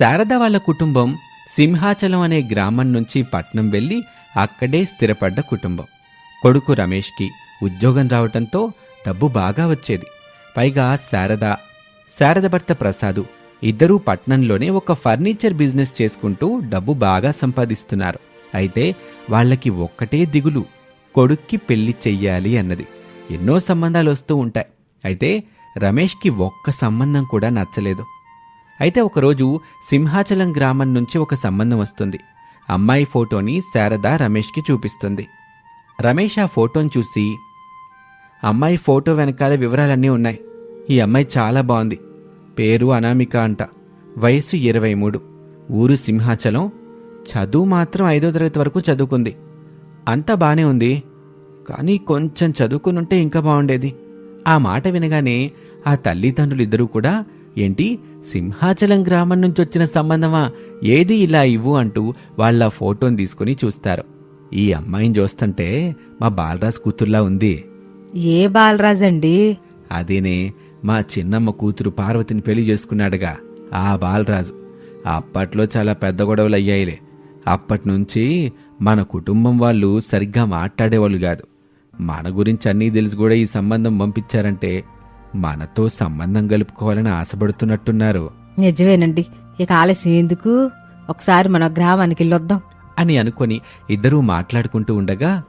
శారద వాళ్ళ కుటుంబం సింహాచలం అనే గ్రామం నుంచి పట్నం వెళ్ళి అక్కడే స్థిరపడ్డ కుటుంబం. కొడుకు రమేష్కి ఉద్యోగం రావటంతో డబ్బు బాగా వచ్చేది. పైగా శారద శారద భర్త ప్రసాదు ఇద్దరూ పట్నంలోనే ఒక ఫర్నిచర్ బిజినెస్ చేసుకుంటూ డబ్బు బాగా సంపాదిస్తున్నారు. అయితే వాళ్ళకి ఒక్కటే దిగులు కొడుక్కి పెళ్ళి చెయ్యాలి అన్నది. ఎన్నో సంబంధాలు వస్తూ ఉంటాయి. అయితే రమేష్కి ఒక్క సంబంధం కూడా నచ్చలేదు. అయితే ఒకరోజు సింహాచలం గ్రామం నుంచి ఒక సంబంధం వస్తుంది. అమ్మాయి ఫోటోని శారద రమేష్కి చూపిస్తుంది. రమేష్ ఆ ఫోటోని చూసి అమ్మాయి ఫోటో వెనకాల వివరాలన్నీ ఉన్నాయి. ఈ అమ్మాయి చాలా బాగుంది. పేరు అనామిక అంట. వయసు ఇరవై మూడు. ఊరు సింహాచలం. చదువు మాత్రం ఐదో తరగతి వరకు చదువుకుంది. అంతా బానే ఉంది. కానీ కొంచెం చదువుకునుంటే ఇంకా బాగుండేది. ఆ మాట వినగానే ఆ తల్లిదండ్రులు ఇద్దరూ కూడా ఏంటి? సింహాచలం గ్రామం నుంచి వచ్చిన సంబంధమా? ఏది ఇలా ఇవ్వు అంటూ వాళ్ళ ఫోటోని తీసుకుని చూస్తారు. ఈ అమ్మాయిని చూస్తుంటే మా బాలరాజ్ కూతుర్లా ఉంది. ఏ బాలరాజండి? అదేనే మా చిన్నమ్మ కూతురు పార్వతిని పెళ్ళి చేసుకున్నాడుగా ఆ బాలరాజు. అప్పట్లో చాలా పెద్ద గొడవలు అయ్యాయిలే అప్పటి నుంచి మన కుటుంబం వాళ్ళు సరిగ్గా మాట్లాడేవాళ్ళు కాదు. మన గురించి అన్నీ తెలిసి కూడా ఈ సంబంధం పంపించారంటే మనతో సంబంధం కలుపుకోవాలని ఆశపడుతున్నట్టున్నారు. నిజమేనండి. ఇక ఆలస్యం ఎందుకు? ఒకసారి మన గ్రామానికి వెళ్ళొద్దాం. అని అనుకొని ఇద్దరూ మాట్లాడుకుంటూ ఉండగా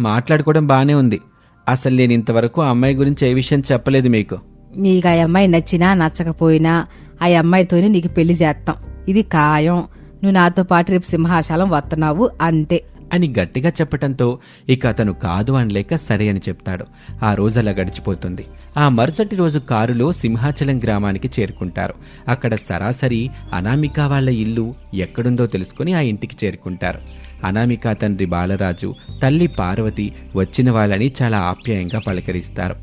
మాట్లాడుకోవడం బానే ఉంది. అసలు నేను ఇంతవరకు ఆ అమ్మాయి గురించి ఏ విషయం చెప్పలేదు మీకు. నీకు ఆ అమ్మాయి నచ్చినా నచ్చకపోయినా ఆ అమ్మాయితోనే నీకు పెళ్ళి చేస్తాం. ఇది ఖాయం. నువ్వు నాతో పాటు రేపు సింహాచలం వస్తున్నావు అంతే. అని గట్టిగా చెప్పటంతో ఇక అతను కాదు అనలేక సరే అని చెప్తాడు. ఆ రోజు అలా గడిచిపోతుంది. ఆ మరుసటి రోజు కారులో సింహాచలం గ్రామానికి చేరుకుంటారు. అక్కడ సరాసరి అనామిక వాళ్ళ ఇల్లు ఎక్కడుందో తెలుసుకుని ఆ ఇంటికి చేరుకుంటారు. అనామిక తండ్రి బాలరాజు తల్లి పార్వతి వచ్చిన వాళ్ళని చాలా ఆప్యాయంగా పలకరిస్తారు.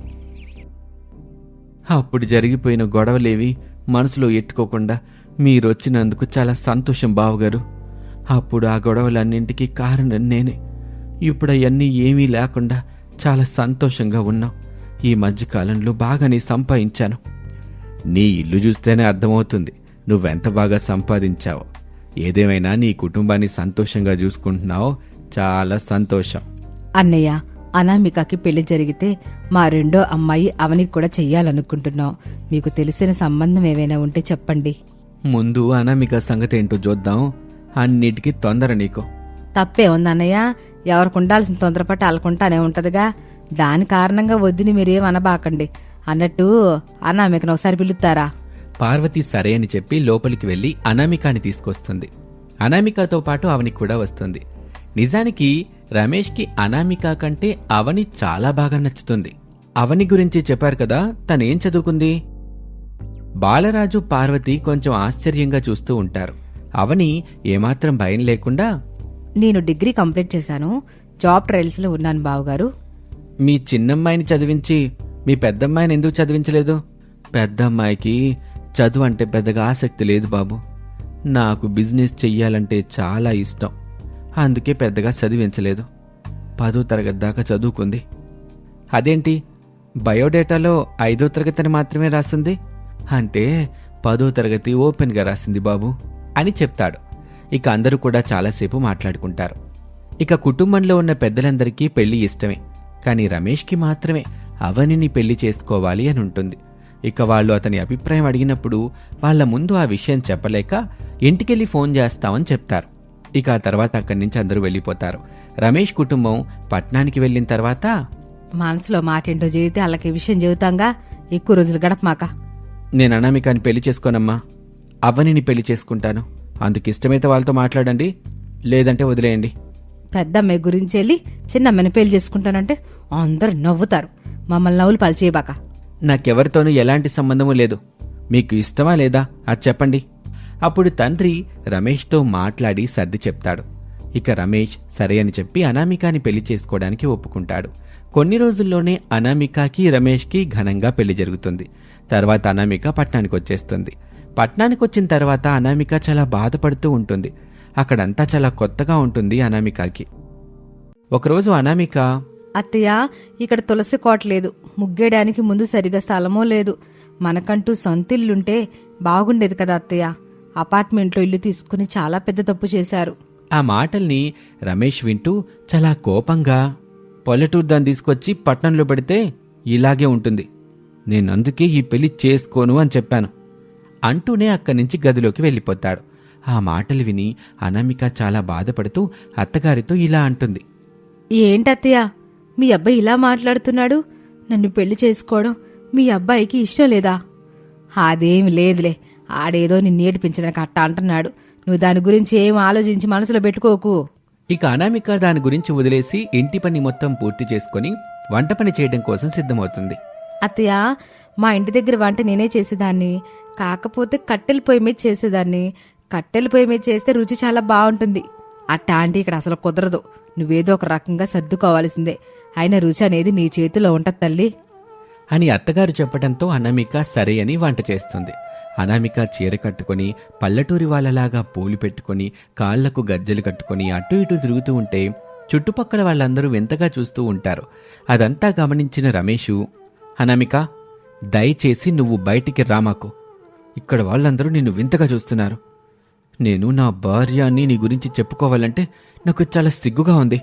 అప్పుడు జరిగిపోయిన గొడవలేవి మనసులో ఎట్టుకోకుండా మీరొచ్చినందుకు చాలా సంతోషం బావగారు. అప్పుడు ఆ గొడవలన్నింటికీ కారణం నేనే. ఇప్పుడు అవన్నీ ఏమీ లేకుండా చాలా సంతోషంగా ఉన్నాం. ఈ మధ్యకాలంలో బాగానే సంపాదించాను. నీ ఇల్లు చూస్తేనే అర్థమవుతుంది. నువ్వెంత బాగా సంపాదించావో. ఏదేమైనా నీ కుటుంబాన్ని సంతోషంగా చూసుకుంటున్నావో చాలా సంతోషం. అన్నయ్య అనామికకి పెళ్ళి జరిగితే మా రెండో అమ్మాయి అవనికి కూడా చెయ్యాలనుకుంటున్నాం. మీకు తెలిసిన సంబంధం ఏమైనా ఉంటే చెప్పండి. ముందు అనామిక సంగతి ఏంటో చూద్దాం. అన్నిటికీ తొందర నీకు. తప్పే ఉంది అన్నయ్య ఎవరికి ఉండాల్సిన తొందరపట్టి అలకుంటానే ఉంటదిగా. దాని కారణంగా వద్దని మీరేం అనబాకండి అన్నట్టు అనామికను ఒకసారి పిలుస్తారా? పార్వతి సరే అని చెప్పి లోపలికి వెళ్ళి అనామికాని తీసుకొస్తుంది. అనామికతో పాటు అవని కూడా వస్తుంది. నిజానికి రమేష్కి అనామిక కంటే అవని చాలా బాగా నచ్చుతుంది. అవని గురించి చెప్పారు కదా తనేం చదువుకుంది? బాలరాజు పార్వతి కొంచెం ఆశ్చర్యంగా చూస్తూ ఉంటారు. అవని ఏమాత్రం భయం లేకుండా నేను డిగ్రీ కంప్లీట్ చేశాను జాబ్ ట్రయల్స్లో ఉన్నాను బావగారు. మీ చిన్నమ్మాయిని చదివించి మీ పెద్దమ్మాయిని ఎందుకు చదివించలేదు? పెద్దమ్మాయికి చదువు అంటే పెద్దగా ఆసక్తి లేదు బాబు. నాకు బిజినెస్ చెయ్యాలంటే చాలా ఇష్టం. అందుకే పెద్దగా చదివించలేదు. పదో తరగతి దాకా చదువుకుంది. అదేంటి? బయోడేటాలో ఐదో తరగతిని మాత్రమే రాసింది? అంటే పదో తరగతి ఓపెన్గా రాసింది బాబు. అని చెప్తాడు. ఇక అందరూ కూడా చాలాసేపు మాట్లాడుకుంటారు. ఇక కుటుంబంలో ఉన్న పెద్దలందరికీ పెళ్ళి ఇష్టమే. కానీ రమేష్కి మాత్రమే అవనిని పెళ్ళి చేసుకోవాలి అని ఉంటుంది. ఇక వాళ్ళు అతని అభిప్రాయం అడిగినప్పుడు వాళ్ళ ముందు ఆ విషయం చెప్పలేక ఇంటికెళ్ళి ఫోన్ చేస్తామని చెప్తారు. ఇక ఆ తర్వాత అక్కడి నుంచి అందరూ వెళ్ళిపోతారు. రమేష్ కుటుంబం పట్నానికి వెళ్ళిన తర్వాత మనసులో మాట ఏంటో చెబితే వాళ్ళకి విషయం చెబుతాంగా ఎక్కువ రోజులు గడపమాక. నేను అనామికాని పెళ్ళి చేసుకోనమ్మా. అవనిని పెళ్ళి చేసుకుంటాను. అందుకు ఇష్టమైతే వాళ్ళతో మాట్లాడండి లేదంటే వదిలేయండి. పెద్దమ్మాయి గురించి వెళ్ళి చిన్నమ్మని పెళ్ళి చేసుకుంటానంటే అందరూ నవ్వుతారు. మమ్మల్ని నవ్వులు పలిచేయబాక. నాకెవరితోనూ ఎలాంటి సంబంధము లేదు. మీకు ఇష్టమా లేదా అది చెప్పండి. అప్పుడు తండ్రి రమేష్తో మాట్లాడి సర్ది చెప్తాడు. ఇక రమేష్ సరే అని చెప్పి అనామికాని పెళ్ళి చేసుకోవడానికి ఒప్పుకుంటాడు. కొన్ని రోజుల్లోనే అనామికకి రమేష్కి ఘనంగా పెళ్ళి జరుగుతుంది. తర్వాత అనామిక పట్నానికి వచ్చేస్తుంది. పట్నానికి వచ్చిన తర్వాత అనామిక చాలా బాధపడుతూ ఉంటుంది. అక్కడంతా చాలా కొత్తగా ఉంటుంది అనామికకి. ఒకరోజు అనామిక అత్తయ్య ఇక్కడ తులసి కోట లేదు. ముగ్గేయడానికి ముందు సరిగా స్థలమూ లేదు. మనకంటూ సొంతిల్లుంటే బాగుండేది కదా అత్తయ్య. అపార్ట్మెంట్లో ఇల్లు తీసుకుని చాలా పెద్ద తప్పు చేశారు. ఆ మాటల్ని రమేష్ వింటూ చాలా కోపంగా పల్లెటూరు దాన్ని తీసుకొచ్చి పట్నంలో పెడితే ఇలాగే ఉంటుంది. నేను అందుకే ఈ పెళ్ళి చేసుకోను అని చెప్పాను. అంటూనే అక్కడి నుంచి గదిలోకి వెళ్ళిపోతాడు. ఆ మాటలు విని అనామిక చాలా బాధపడుతూ అత్తగారితో ఇలా అంటుంది. ఏంటత్తయ్య మీ అబ్బాయి ఇలా మాట్లాడుతున్నాడు? నన్ను పెళ్ళి చేసుకోవడం మీ అబ్బాయికి ఇష్టం లేదా? అదేమి లేదులే ఆడేదో నిన్ను ఏడిపించడానికి అట్ట అంటున్నాడు. నువ్వు దాని గురించి ఏం ఆలోచించి మనసులో పెట్టుకోకు. ఇక అనామిక దాని గురించి వదిలేసి ఇంటి పని మొత్తం పూర్తి చేసుకొని వంట పని చేయడం కోసం సిద్ధమవుతుంది. అత్తయ్య మా ఇంటి దగ్గర వంట నేనే చేసేదాన్ని. కాకపోతే కట్టెల పొయ్యి మీద చేసేదాన్ని. కట్టెల పొయ్యి మీద చేస్తే రుచి చాలా బాగుంటుంది. అట్టా ఆంటీ ఇక్కడ అసలు కుదరదు. నువ్వేదో ఒక రకంగా సర్దుకోవాల్సిందే. అయినా రుచి అనేది నీ చేతిలో ఉంటది తల్లి. అని అత్తగారు చెప్పడంతో అనామిక సరే అని వంట చేస్తుంది. అనామిక చీర కట్టుకొని పల్లెటూరి వాళ్ళలాగా పూలు పెట్టుకొని కాళ్ళకు గజ్జలు కట్టుకొని అటు ఇటు తిరుగుతూ ఉంటే చుట్టుపక్కల వాళ్ళందరూ వింతగా చూస్తూ ఉంటారు. అదంతా గమనించిన రమేషు అనామిక దయచేసి నువ్వు బయటికి రామాకు ఇక్కడ వాళ్ళందరూ నిన్ను వింతగా చూస్తున్నారు. నేను నా భార్య అని నీ గురించి చెప్పుకోవాలంటే నాకు చాలా సిగ్గుగా ఉంది.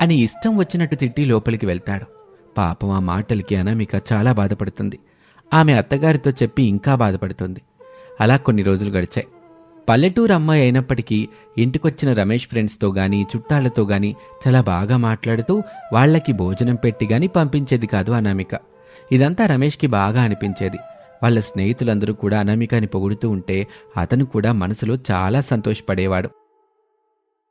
అని ఇష్టం వచ్చినట్టు తిట్టి లోపలికి వెళ్తాడు. పాపం ఆ మాటలకి అనామిక చాలా బాధపడుతుంది. ఆమె అత్తగారితో చెప్పి ఇంకా బాధపడుతుంది. అలా కొన్ని రోజులు గడిచాయి. పల్లెటూరు అమ్మాయి అయినప్పటికీ ఇంటికొచ్చిన రమేష్ ఫ్రెండ్స్తో గాని చుట్టాలతో గాని చాలా బాగా మాట్లాడుతూ వాళ్ళకి భోజనం పెట్టి గాని పంపించేది కాదు అనామిక. ఇదంతా రమేష్కి బాగా అనిపించేది. వాళ్ళ స్నేహితులందరూ కూడా అనామికాని పొగుడుతూ ఉంటే అతను కూడా మనసులో చాలా సంతోషపడేవాడు.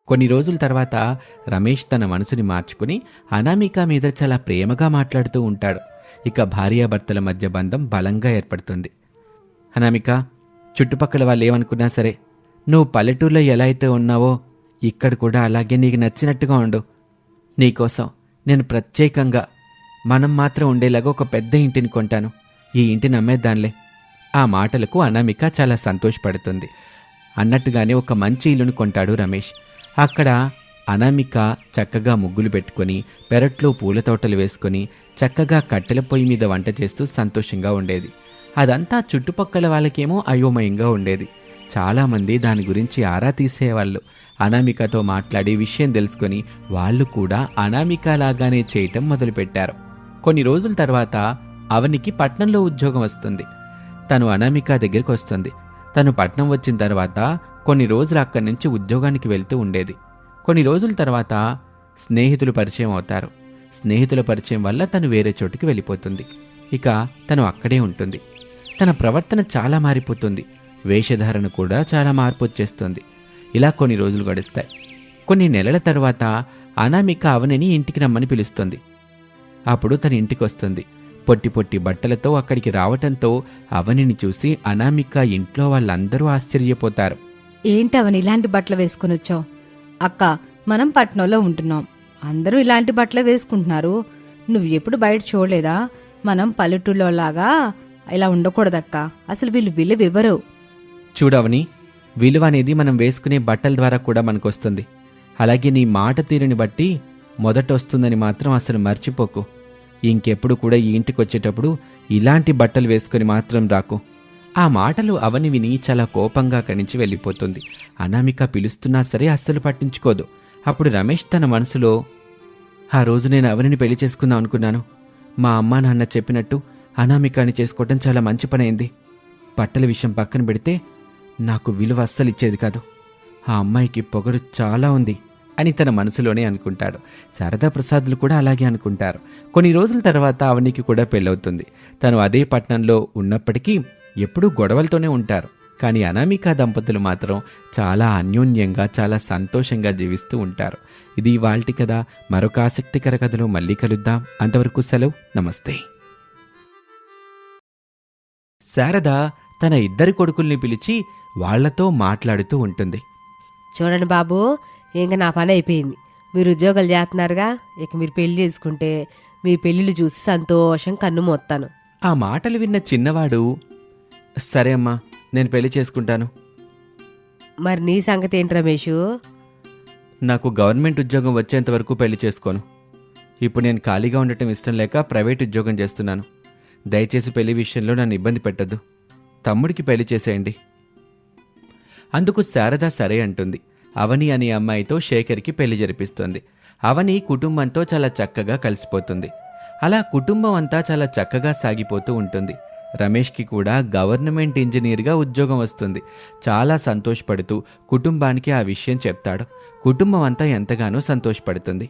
కొన్ని రోజుల తర్వాత రమేష్ తన మనసుని మార్చుకుని అనామిక మీద చాలా ప్రేమగా మాట్లాడుతూ ఉంటాడు. ఇక భార్యాభర్తల మధ్య బంధం బలంగా ఏర్పడుతుంది. అనామిక చుట్టుపక్కల వాళ్ళు ఏమనుకున్నా సరే నువ్వు పల్లెటూరులో ఎలా అయితే ఉన్నావో ఇక్కడ కూడా అలాగే నీకు నచ్చినట్టుగా ఉండు. నీకోసం నేను ప్రత్యేకంగా మనం మాత్రం ఉండేలాగా ఒక పెద్ద ఇంటిని కొంటాను. ఈ ఇంటిని అమ్మేద్దాన్లే ఆ మాటలకు అనామిక చాలా సంతోషపడుతుంది. అన్నట్టుగానే ఒక మంచి ఇల్లును కొంటాడు రమేష్. అక్కడ అనామిక చక్కగా ముగ్గులు పెట్టుకొని పెరట్లో పూల తోటలు వేసుకొని చక్కగా కట్టెల పొయ్యి మీద వంట చేస్తూ సంతోషంగా ఉండేది. అదంతా చుట్టుపక్కల వాళ్ళకేమో అయోమయంగా ఉండేది. చాలామంది దాని గురించి ఆరా తీసేవాళ్ళు. అనామికతో మాట్లాడి విషయం తెలుసుకొని వాళ్ళు కూడా అనామిక లాగానే చేయటం మొదలుపెట్టారు. కొన్ని రోజుల తర్వాత అవనికి పట్నంలో ఉద్యోగం వస్తుంది. తను అనామిక దగ్గరికి వస్తుంది. తను పట్నం వచ్చిన తర్వాత కొన్ని రోజులు అక్కడి నుంచి ఉద్యోగానికి వెళ్తూ ఉండేది. కొన్ని రోజుల తర్వాత స్నేహితులు పరిచయం అవుతారు. స్నేహితుల పరిచయం వల్ల తను వేరే చోటుకి వెళ్ళిపోతుంది. ఇక తను అక్కడే ఉంటుంది. తన ప్రవర్తన చాలా మారిపోతుంది. వేషధారణ కూడా చాలా మార్పు వచ్చేస్తుంది. ఇలా కొన్ని రోజులు గడుస్తాయి. కొన్ని నెలల తర్వాత అనామిక అవనిని ఇంటికి రమ్మని పిలుస్తుంది. అప్పుడు తన ఇంటికి వస్తుంది. పొట్టి పొట్టి బట్టలతో అక్కడికి రావటంతో అవనిని చూసి అనామిక ఇంట్లో వాళ్ళందరూ ఆశ్చర్యపోతారు. ఏంటి అవని ఇలాంటి బట్టలు వేసుకుని వచ్చావు? అక్క మనం పట్నంలో ఉంటున్నాం. అందరూ ఇలాంటి బట్టలు వేసుకుంటున్నారు. నువ్వు ఎప్పుడు బయట చూడలేదా? మనం పల్లెటూళ్ళలో లాగా ఇలా ఉండకూడదక్క. అసలు వీళ్ళు విలువ ఇవ్వరు చూడవని విలువ అనేది మనం వేసుకునే బట్టల ద్వారా కూడా మనకొస్తుంది. అలాగే నీ మాట తీరుని బట్టి మొదట వస్తుందని మాత్రం అసలు మర్చిపోకు. ఇంకెప్పుడు కూడా ఈ ఇంటికి వచ్చేటప్పుడు ఇలాంటి బట్టలు వేసుకుని మాత్రం రాకు. ఆ మాటలు అవని విని చాలా కోపంగా కనించి వెళ్ళిపోతుంది. అనామిక పిలుస్తున్నా సరే అస్సలు పట్టించుకోదు. అప్పుడు రమేష్ తన మనసులో ఆ రోజు నేను అవనిని పెళ్ళి చేసుకుందాం అనుకున్నాను. మా అమ్మా నాన్న చెప్పినట్టు అనామికాని చేసుకోవటం చాలా మంచి పనైంది. బట్టల విషయం పక్కన పెడితే నాకు విలువ అస్సలు ఇచ్చేది కాదు. ఆ అమ్మాయికి పొగరు చాలా ఉంది. అని తన మనసులోనే అనుకుంటాడు. శారదా ప్రసాద్లు కూడా అలాగే అనుకుంటారు. కొన్ని రోజుల తర్వాత అవనికి కూడా పెళ్ళవుతుంది. తను అదే పట్టణంలో ఉన్నప్పటికీ ఎప్పుడూ గొడవలతోనే ఉంటారు. కానీ అనామిక దంపతులు మాత్రం చాలా అన్యోన్యంగా చాలా సంతోషంగా జీవిస్తూ ఉంటారు. ఇది ఇవాల్టి కథ. మరొక ఆసక్తికర కథలో మళ్ళీ కలుద్దాం. అంతవరకు సెలవు. నమస్తే. శారద తన ఇద్దరి కొడుకుల్ని పిలిచి వాళ్ళతో మాట్లాడుతూ ఉంటుంది. చూడండి బాబు ఇంకా నా పని అయిపోయింది. మీరు ఉద్యోగాలు చేస్తున్నారుగా ఇక మీరు పెళ్ళి చేసుకుంటే మీ పెళ్ళిళ్ళు చూసి సంతోషం కన్ను మోస్తాను. ఆ మాటలు విన్న చిన్నవాడు సరే అమ్మా నేను పెళ్ళి చేసుకుంటాను. మరి నీ సంగతి ఏంటి రమేషు? నాకు గవర్నమెంట్ ఉద్యోగం వచ్చేంత వరకు పెళ్ళి చేసుకోను. ఇప్పుడు నేను ఖాళీగా ఉండటం ఇష్టం లేక ప్రైవేట్ ఉద్యోగం చేస్తున్నాను. దయచేసి పెళ్ళి విషయంలో నన్ను ఇబ్బంది పెట్టద్దు. తమ్ముడికి పెళ్ళి చేసేయండి. అందుకు శారద సరే అంటుంది. అవని అనే అమ్మాయితో శేఖర్కి పెళ్ళి జరిపిస్తుంది. అవని కుటుంబంతో చాలా చక్కగా కలిసిపోతుంది. అలా కుటుంబం అంతా చాలా చక్కగా సాగిపోతూ ఉంటుంది. రమేష్కి కూడా గవర్నమెంట్ ఇంజనీర్గా ఉద్యోగం వస్తుంది. చాలా సంతోషపడుతూ కుటుంబానికి ఆ విషయం చెప్తాడు. కుటుంబం అంతా ఎంతగానో సంతోషపడుతుంది.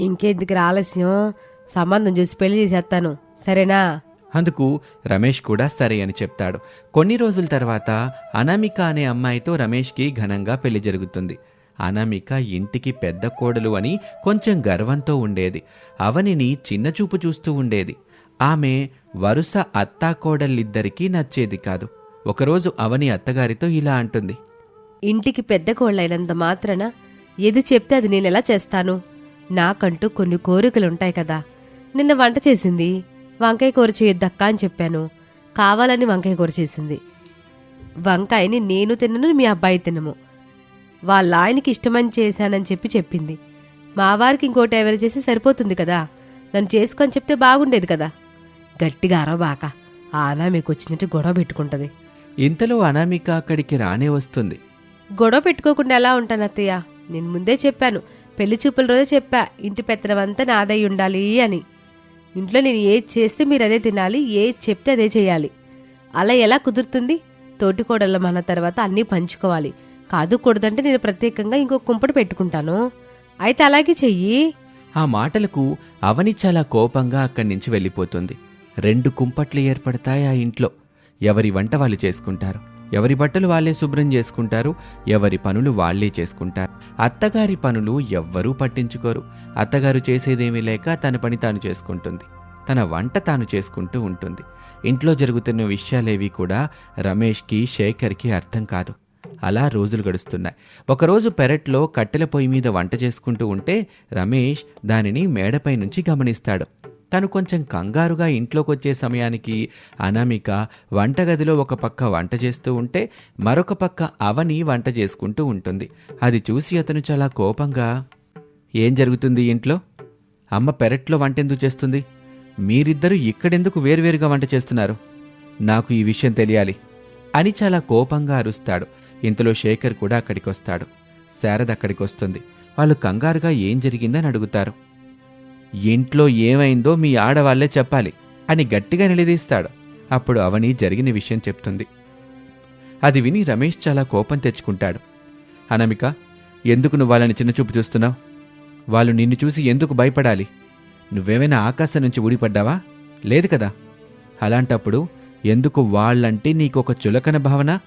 ఇంకెందుకు ఆలస్యం సంబంధం చూసి పెళ్ళి చేసేస్తాను. సరేనా? అందుకు రమేష్ కూడా సరే అని చెప్తాడు. కొన్ని రోజుల తర్వాత అనామిక అనే అమ్మాయితో రమేష్కి ఘనంగా పెళ్ళి జరుగుతుంది. అనామిక ఇంటికి పెద్ద కోడలు అని కొంచెం గర్వంతో ఉండేది. అవనిని చిన్నచూపు చూస్తూ ఉండేది. ఆమె వరుస అత్తాకోడళ్ళిద్దరికీ నచ్చేది కాదు. ఒకరోజు అవని అత్తగారితో ఇలా అంటుంది. ఇంటికి పెద్ద కోళ్ళైనంత మాత్రాన ఏది చెప్తే అది నేను ఎలా చేస్తాను? నాకంటూ కొన్ని కోరికలుంటాయి కదా. నిన్న వంట చేసింది. వంకాయ కూర చేయొద్దక్కా అని చెప్పాను. కావాలని వంకాయ కూర చేసింది. వంకాయని నేను తినను మీ అబ్బాయి తినము. వాళ్ళ ఆయనకి ఇష్టమని చేశానని చెప్పి చెప్పింది. మా వారికి ఇంకోటి ఎవరు చేసి సరిపోతుంది కదా. నన్ను చేసుకొని చెప్తే బాగుండేది కదా. గట్టిగా అరవబాక. ఆనా మీకు వచ్చినట్టు గొడవ పెట్టుకుంటది. ఇంతలో అనామిక అక్కడికి రానే వస్తుంది. గొడవ పెట్టుకోకుండా ఎలా ఉంటాను అత్తయ్య? నేను ముందే చెప్పాను. పెళ్ళి చూపుల రోజే చెప్పా. ఇంటి పెత్తనమంతా నాదై ఉండాలి అని. ఇంట్లో నేను ఏది చేస్తే మీరు అదే తినాలి ఏది చెప్తే అదే చేయాలి. అలా ఎలా కుదురుతుంది? తోటి మన తర్వాత అన్నీ పంచుకోవాలి. కాదు కూడదంటే నేను ప్రత్యేకంగా ఇంకో కుంపటి పెట్టుకుంటాను. అయితే అలాగే చెయ్యి. ఆ మాటలకు అవని చాలా కోపంగా అక్కడి నుంచి వెళ్ళిపోతుంది. రెండు కుంపట్లు ఏర్పడతాయి ఆ ఇంట్లో. ఎవరి వంట వాళ్ళు చేసుకుంటారు. ఎవరి బట్టలు వాళ్ళే శుభ్రం చేసుకుంటారు ఎవరి పనులు వాళ్ళే చేసుకుంటారు. అత్తగారి పనులు ఎవ్వరూ పట్టించుకోరు. అత్తగారు చేసేదేమీ లేక తన పని తాను చేసుకుంటుంది. తన వంట తాను చేసుకుంటూ ఉంటుంది. ఇంట్లో జరుగుతున్న విషయాలేవి కూడా రమేష్కి శేఖర్కి అర్థం కాదు. అలా రోజులు గడుస్తున్నాయి. ఒకరోజు పెరట్లో కట్టెల పొయ్యి మీద వంట చేసుకుంటూ ఉంటే రమేష్ దానిని మేడపై నుంచి గమనిస్తాడు. తను కొంచెం కంగారుగా ఇంట్లోకి వచ్చే సమయానికి అనామిక వంటగదిలో ఒక పక్క వంట చేస్తూ ఉంటే మరొక పక్క అవని వంట చేసుకుంటూ ఉంటుంది. అది చూసి అతను చాలా కోపంగా ఏం జరుగుతుంది ఇంట్లో? అమ్మ పెరట్లో వంట ఎందుకు చేస్తుంది? మీరిద్దరూ ఇక్కడెందుకు వేరువేరుగా వంట చేస్తున్నారు? నాకు ఈ విషయం తెలియాలి అని చాలా కోపంగా అరుస్తాడు. ఇంతలో శేఖర్ కూడా అక్కడికి వస్తాడు శారద అక్కడికి వస్తుంది వాళ్ళు కంగారుగా ఏం జరిగిందని అడుగుతారు. ఇంట్లో ఏమైందో మీ ఆడవాళ్ళే చెప్పాలి అని గట్టిగా నిలదీస్తాడు. అప్పుడు అవని జరిగిన విషయం చెప్తుంది. అది విని రమేష్ చాలా కోపం తెచ్చుకుంటాడు. అనామిక ఎందుకు నువ్వు వాళ్ళని చిన్నచూపు చూస్తున్నావు? వాళ్ళు నిన్ను చూసి ఎందుకు భయపడాలి? నువ్వేమైనా ఆకాశం నుంచి ఊడిపడ్డావా? లేదు కదా. అలాంటప్పుడు ఎందుకు వాళ్ళంటే నీకొక చులకన భావన?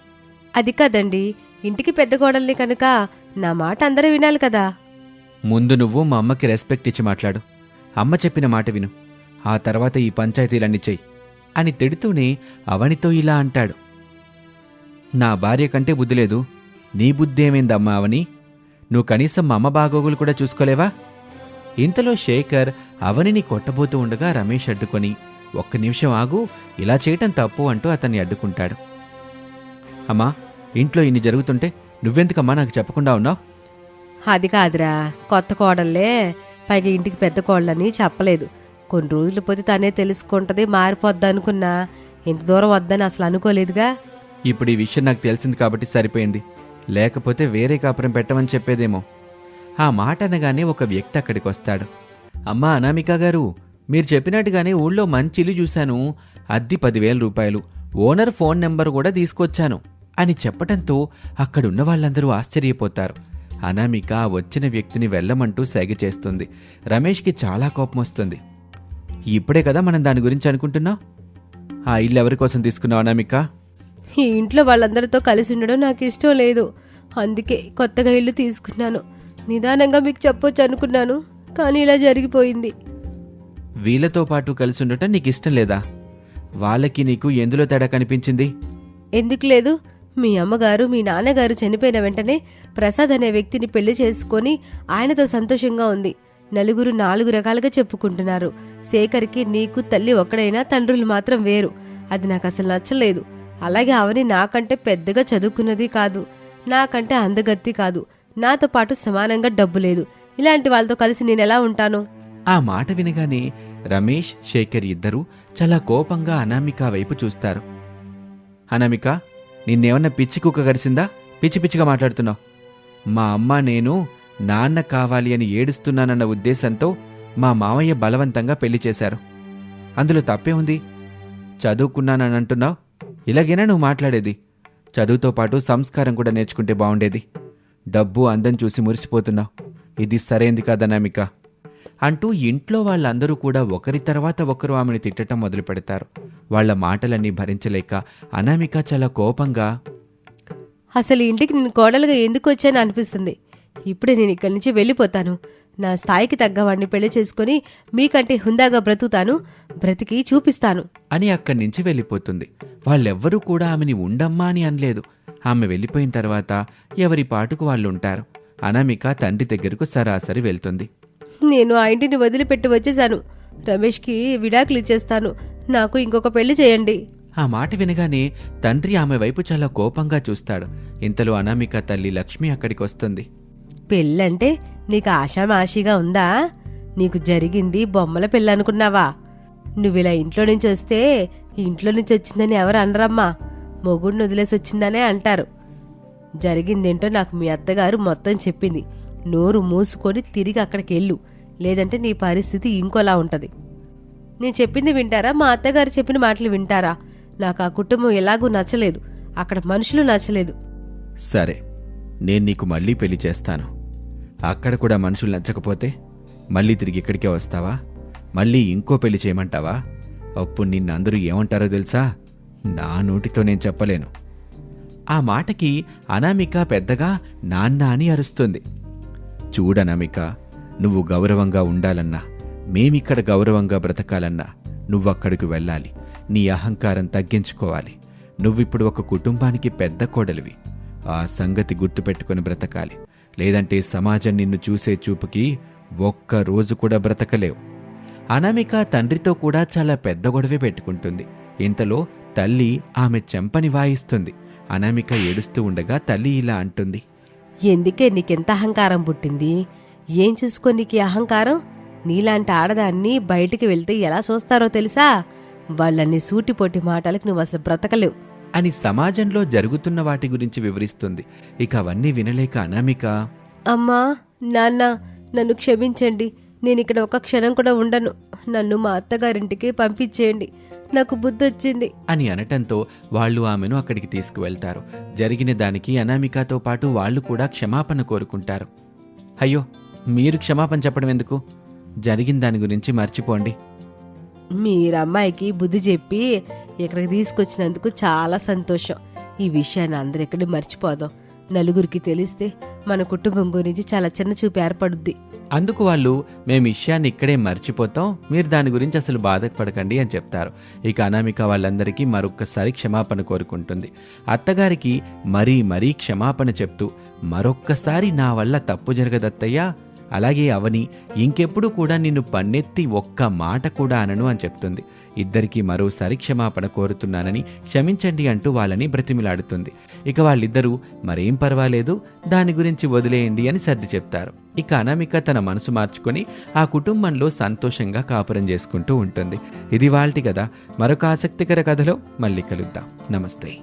అది కాదండి. ఇంటికి పెద్ద కోడల్ని కనుక నా మాట అందరూ వినాలి కదా. ముందు నువ్వు మా అమ్మకి రెస్పెక్ట్ ఇచ్చి మాట్లాడు. అమ్మ చెప్పిన మాట విను. ఆ తర్వాత ఈ పంచాయతీలన్నీ చెయ్యి అని తిడుతూనే అవనితో ఇలా అంటాడు. నా భార్య కంటే బుద్ధి లేదు. నీ బుద్ధి ఏమైందమ్మా అవని? నువ్వు కనీసం మా అమ్మ బాగోగులు కూడా చూసుకోలేవా? ఇంతలో శేఖర్ అవనిని కొట్టబోతూ ఉండగా రమేష్ అడ్డుకొని ఒక్క నిమిషం ఆగు ఇలా చేయటం తప్పు అంటూ అతన్ని అడ్డుకుంటాడు. అమ్మా ఇంట్లో ఇన్ని జరుగుతుంటే నువ్వెందుకమ్మా నాకు చెప్పకుండా ఉన్నావు? అది కాదురా కొత్త కోడల్లే పైగా ఇంటికి పెద్ద కోళ్ళని చెప్పలేదు. కొన్ని రోజులు పోతే తనే తెలుసుకుంటది మారిపోద్ది అనుకున్నా. ఇంత దూరం వద్దని అసలు అనుకోలేదుగా. ఇప్పుడు ఈ విషయం నాకు తెలిసింది కాబట్టి సరిపోయింది. లేకపోతే వేరే కాపురం పెట్టమని చెప్పేదేమో. ఆ మాట అనగానే ఒక వ్యక్తి అక్కడికి వస్తాడు. అమ్మా అనామిక గారు మీరు చెప్పినట్టుగానే ఊళ్ళో మంచి ఇల్లు చూశాను. అద్దె పదివేల రూపాయలు. ఓనర్ ఫోన్ నెంబర్ కూడా తీసుకొచ్చాను. అని చెప్పటంతో అక్కడున్న వాళ్ళందరూ ఆశ్చర్యపోతారు. అనామిక వచ్చిన వ్యక్తిని వెళ్ళమంటూ సెగ చేస్తుంది. రమేష్కి చాలా కోపం వస్తుంది. ఇప్పుడే కదా మనం దాని గురించి అనుకుంటున్నాం? ఆ ఇల్లు ఎవరి కోసం తీసుకున్నావు అనామిక? ఈ ఇంట్లో వాళ్ళందరితో కలిసి ఉండడం నాకు ఇష్టం లేదు. అందుకే కొత్తగా ఇల్లు తీసుకున్నాను. నిదానంగా మీకు చెప్పొచ్చు అనుకున్నాను కానీ ఇలా జరిగిపోయింది. వీళ్ళతో పాటు కలిసి ఉండటం నీకు ఇష్టం లేదా? వాళ్ళకి నీకు ఎందులో తేడా కనిపించింది? ఎందుకు లేదు? మీ అమ్మగారు మీ నాన్నగారు చనిపోయిన వెంటనే ప్రసాద్ అనే వ్యక్తిని పెళ్ళి చేసుకొని ఆయనతో సంతోషంగా ఉంది. నలుగురు నాలుగు రకాలుగా చెప్పుకుంటున్నారు. శేఖర్కి నీకు తల్లి ఒక్కడైనా తండ్రులు మాత్రం వేరు. అది నాకు అసలు నచ్చలేదు. అలాగే అవని నాకంటే పెద్దగా చదువుకున్నది కాదు. నాకంటే అందగత్తి కాదు. నాతో పాటు సమానంగా డబ్బు లేదు. ఇలాంటి వాళ్ళతో కలిసి నేను ఎలా ఉంటాను? ఆ మాట వినగానే రమేష్ శేఖర్ ఇద్దరూ చాలా కోపంగా అనామిక వైపు చూస్తారు. అనామిక నిన్నేమన్నా పిచ్చి కుక్క కరిసిందా పిచ్చి పిచ్చిగా మాట్లాడుతున్నావు. మా అమ్మ నేను నాన్న కావాలి అని ఏడుస్తున్నానన్న ఉద్దేశంతో మా మామయ్య బలవంతంగా పెళ్ళి చేశారు. అందులో తప్పే ఉంది. చదువుకున్నానని అంటున్నావు. ఇలాగేనా నువ్వు మాట్లాడేది? చదువుతో పాటు సంస్కారం కూడా నేర్చుకుంటే బాగుండేది. డబ్బు అందం చూసి మురిసిపోతున్నావు. ఇది సరైంది కాదనామిక. అంటూ ఇంట్లో వాళ్ళందరూ కూడా ఒకరి తర్వాత ఒకరు ఆమెను తిట్టడం మొదలు పెడతారు. వాళ్ళ మాటలన్నీ భరించలేక అనామిక చాలా కోపంగా అసలు ఇంటికి నేను కోడలుగా ఎందుకు వచ్చాను? అనిపిస్తుంది. ఇప్పుడే నేను ఇక్కడి నుంచి వెళ్ళిపోతాను. నా స్థాయికి తగ్గవాడిని పెళ్ళి చేసుకుని మీకంటే హుందాగా బ్రతుకుతాను. బ్రతికి చూపిస్తాను. అని అక్కడి నుంచి వెళ్ళిపోతుంది. వాళ్ళెవ్వరూ కూడా ఆమెని ఉండమ్మా అని అనలేదు. ఆమె వెళ్ళిపోయిన తర్వాత ఎవరి పాటుకు వాళ్ళు ఉంటారు అనామిక తండ్రి దగ్గరకు సరాసరి వెళ్తుంది. నేను ఆ ఇంటిని వదిలిపెట్టి వచ్చేసాను రమేష్కి విడాకులు ఇచ్చేస్తాను. నాకు ఇంకొక పెళ్ళి చేయండి. ఆ మాట వినగానే తండ్రి ఆమె వైపు చాలా కోపంగా చూస్తాడు. ఇంతలో అనామిక తల్లి లక్ష్మి అక్కడికి వస్తుంది. పెళ్ళంటే నీకు ఆషామాషిగా ఉందా? నీకు జరిగింది బొమ్మల పెళ్ళి అనుకున్నావా? నువ్విలా ఇంట్లో నుంచి వస్తే ఇంట్లో నుంచి వచ్చిందని ఎవరు అనరమ్మా? మొగుడిని వదిలేసి వచ్చిందనే అంటారు. జరిగిందేంటో నాకు మీ అత్తగారు మొత్తం చెప్పింది. నోరు మూసుకొని తిరిగి అక్కడికి వెళ్ళు. లేదంటే నీ పరిస్థితి ఇంకోలా ఉంటుంది. నేను చెప్పింది వింటారా? మా అత్తగారు చెప్పిన మాటలు వింటారా? నాకు ఆ కుటుంబం ఎలాగూ నచ్చలేదు. అక్కడ మనుషులు నచ్చలేదు. సరే నేను నీకు మళ్ళీ పెళ్ళి చేస్తాను. అక్కడ కూడా మనుషులు నచ్చకపోతే మళ్ళీ తిరిగి ఇక్కడికే వస్తావా? మళ్ళీ ఇంకో పెళ్ళి చేయమంటావా? అప్పుడు నిన్నందరూ ఏమంటారో తెలుసా? నా నోటితో నేను చెప్పలేను. ఆ మాటకి అనామిక పెద్దగా నాన్న అని అరుస్తుంది. చూడనామిక నువ్వు గౌరవంగా ఉండాలన్నా మేమిక్కడ గౌరవంగా బ్రతకాలన్నా నువ్వక్కడికి వెళ్ళాలి. నీ అహంకారం తగ్గించుకోవాలి. నువ్విప్పుడు ఒక కుటుంబానికి పెద్ద కోడలివి. ఆ సంగతి గుర్తుపెట్టుకుని బ్రతకాలి. లేదంటే సమాజం నిన్ను చూసే చూపుకి ఒక్క రోజు కూడా బ్రతకలేవు. అనామిక తండ్రితో కూడా చాలా పెద్ద గొడవే పెట్టుకుంటుంది. ఇంతలో తల్లి ఆమె చెంపని వాయిస్తుంది. అనామిక ఏడుస్తూ ఉండగా తల్లి ఇలా అంటుంది. ఎందుకే నీకెంత అహంకారం పుట్టింది? ఏం చూసుకో నీకు అహంకారం? నీలాంటి ఆడదాన్ని బయటికి వెళ్తే ఎలా చూస్తారో తెలుసా? వాళ్ళని సూటిపోటి మాటలకు నువ్వు అసలు బ్రతకలేవు. అని సమాజంలో జరుగుతున్న వాటి గురించి వివరిస్తుంది. ఇక అవన్నీ వినలేక అనామిక. అమ్మా నాన్న నన్ను క్షమించండి. నేను ఇక్కడ ఒక క్షణం కూడా ఉండను. నన్ను మా అత్తగారింటికి పంపించేయండి. నాకు బుద్ధి వచ్చింది అని అనటంతో వాళ్ళు ఆమెను అక్కడికి తీసుకువెళ్తారు. జరిగిన దానికి అనామికతో పాటు వాళ్ళు కూడా క్షమాపణ కోరుకుంటారు. అయ్యో మీరు క్షమాపణ చెప్పడం ఎందుకు? జరిగిన దాని గురించి మర్చిపోండి. మీరు అమ్మాయికి బుద్ధి చెప్పి ఇక్కడికి తీసుకొచ్చినందుకు చాలా సంతోషం. ఈ విషయాన్ని అందరెక్కడి మర్చిపోదాం. నలుగురికి తెలిస్తే మన కుటుంబం గురించి చాలా చిన్న చూపు ఏర్పడుద్ది. అందుకు వాళ్ళు మేము విషయాన్ని ఇక్కడే మర్చిపోతాం. మీరు దాని గురించి అసలు బాధపడకండి అని చెప్తారు. ఇక అనామిక వాళ్ళందరికీ మరొక్కసారి క్షమాపణ కోరుకుంటుంది. అత్తగారికి మరీ మరీ క్షమాపణ చెప్తూ మరొక్కసారి నా వల్ల తప్పు జరగదత్తయ్యా. అలాగే అవని ఇంకెప్పుడు కూడా నిన్ను పన్నెత్తి ఒక్క మాట కూడా అనను అని చెప్తుంది. ఇద్దరికీ మరోసారి క్షమాపణ కోరుతున్నానని క్షమించండి అంటూ వాళ్ళని బ్రతిమిలాడుతుంది. ఇక వాళ్ళిద్దరూ మరేం పర్వాలేదు దాని గురించి వదిలేయండి అని సర్ది చెప్తారు. ఇక అనామిక తన మనసు మార్చుకొని ఆ కుటుంబంలో సంతోషంగా కాపురం చేసుకుంటూ ఉంటుంది. ఇది వాళ్ళటి కదా మరొక ఆసక్తికర కథలో మళ్ళీ కలుద్దాం. నమస్తే.